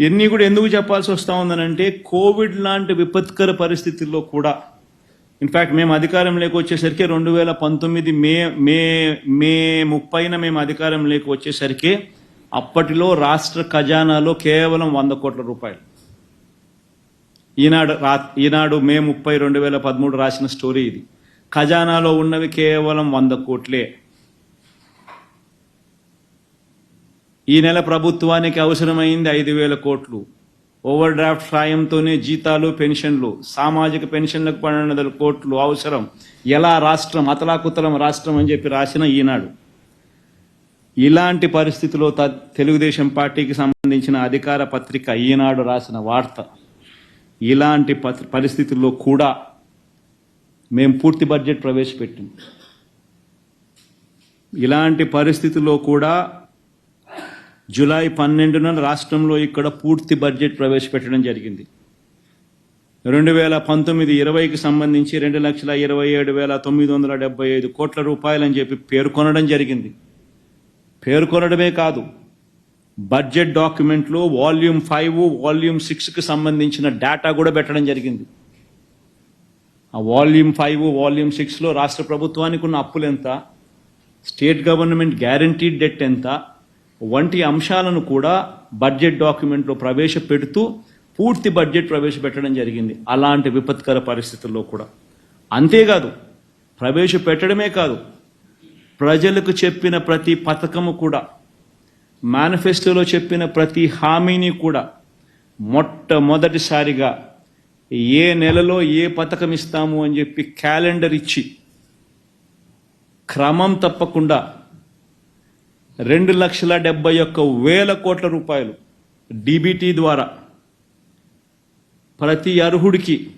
ఇవన్నీ కూడా ఎందుకు చెప్పాల్సి వస్తా ఉందనంటే కోవిడ్ లాంటి విపత్కర పరిస్థితుల్లో కూడా. ఇన్ఫ్యాక్ట్ మేము అధికారంలోకి వచ్చేసరికి రెండు వేల పంతొమ్మిది మే మే మే ముప్పైన మేము అధికారంలోకి వచ్చేసరికి అప్పటిలో రాష్ట్ర ఖజానాలో కేవలం వంద కోట్ల రూపాయలు. ఈనాడు రా ఈనాడు మే ముప్పై రెండు వేల పదమూడు రాసిన స్టోరీ ఇది. ఖజానాలో ఉన్నవి కేవలం వంద కోట్లే. ఈ నెల ప్రభుత్వానికి అవసరమైంది ఐదు వేల కోట్లు. ఓవర్ డ్రాఫ్ట్ సాయంతోనే జీతాలు పెన్షన్లు సామాజిక పెన్షన్లకు పన్నెండు వందల కోట్లు అవసరం. ఎలా రాష్ట్రం అతలాకుతలం రాష్ట్రం అని చెప్పి రాసిన ఈనాడు. ఇలాంటి పరిస్థితిలో త- తెలుగుదేశం పార్టీకి సంబంధించిన అధికార పత్రిక ఈనాడు రాసిన వార్త. ఇలాంటి ప- పరిస్థితుల్లో కూడా మేము పూర్తి బడ్జెట్ ప్రవేశపెట్టాం ఇలాంటి పరిస్థితుల్లో కూడా జూలై పన్నెండున రాష్ట్రంలో ఇక్కడ పూర్తి బడ్జెట్ ప్రవేశపెట్టడం జరిగింది. రెండు వేల పంతొమ్మిది ఇరవైకి సంబంధించి రెండు లక్షల ఇరవై ఏడు వేల తొమ్మిది వందల డెబ్బై ఐదు కోట్ల రూపాయలని చెప్పి పేర్కొనడం జరిగింది. పేర్కొనడమే కాదు బడ్జెట్ డాక్యుమెంట్లో వాల్యూమ్ ఫైవ్ వాల్యూమ్ సిక్స్కి సంబంధించిన డేటా కూడా పెట్టడం జరిగింది. ఆ వాల్యూమ్ ఫైవ్ వాల్యూమ్ సిక్స్లో రాష్ట్ర ప్రభుత్వానికి ఉన్న అప్పులు ఎంత? స్టేట్ గవర్నమెంట్ గ్యారంటీడ్ డెట్ ఎంత? వంటి అంశాలను కూడా బడ్జెట్ డాక్యుమెంట్లో ప్రవేశపెడుతూ పూర్తి బడ్జెట్ ప్రవేశపెట్టడం జరిగింది అలాంటి విపత్కర పరిస్థితుల్లో కూడా. అంతేకాదు ప్రవేశపెట్టడమే కాదు ప్రజలకు చెప్పిన ప్రతి పథకము కూడా మేనిఫెస్టోలో చెప్పిన ప్రతి హామీని కూడా మొట్టమొదటిసారిగా ఏ నెలలో ఏ పథకం ఇస్తాము అని చెప్పి క్యాలెండర్ ఇచ్చి క్రమం తప్పకుండా రెండు లక్షల డెబ్బై ఒక్క వేల కోట్ల రూపాయలు డిబిటీ ద్వారా ప్రతి అర్హుడికి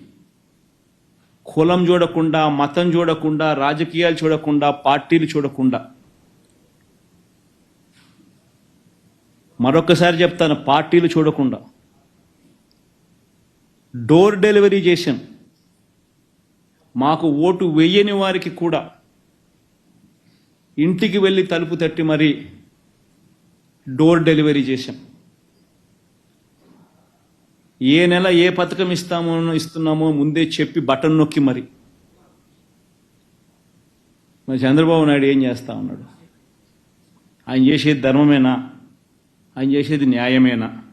కులం చూడకుండా మతం చూడకుండా రాజకీయాలు చూడకుండా పార్టీలు చూడకుండా. మరొకసారి చెప్తాను పార్టీలు చూడకుండా. డోర్ డెలివరీ చేశాం. మాకు ఓటు వేయని వారికి కూడా ఇంటికి వెళ్ళి తలుపు తట్టి మరి డోర్ డెలివరీ చేశాం. ఏ నెల ఏ పథకం ఇస్తామో ఇస్తున్నామో ముందే చెప్పి బటన్ నొక్కి మరి. మరి చంద్రబాబు నాయుడు ఏం చేస్తా ఉన్నాడు? ఆయన చేసేది ధర్మమేనా? ఆయన చేసేది న్యాయమేనా?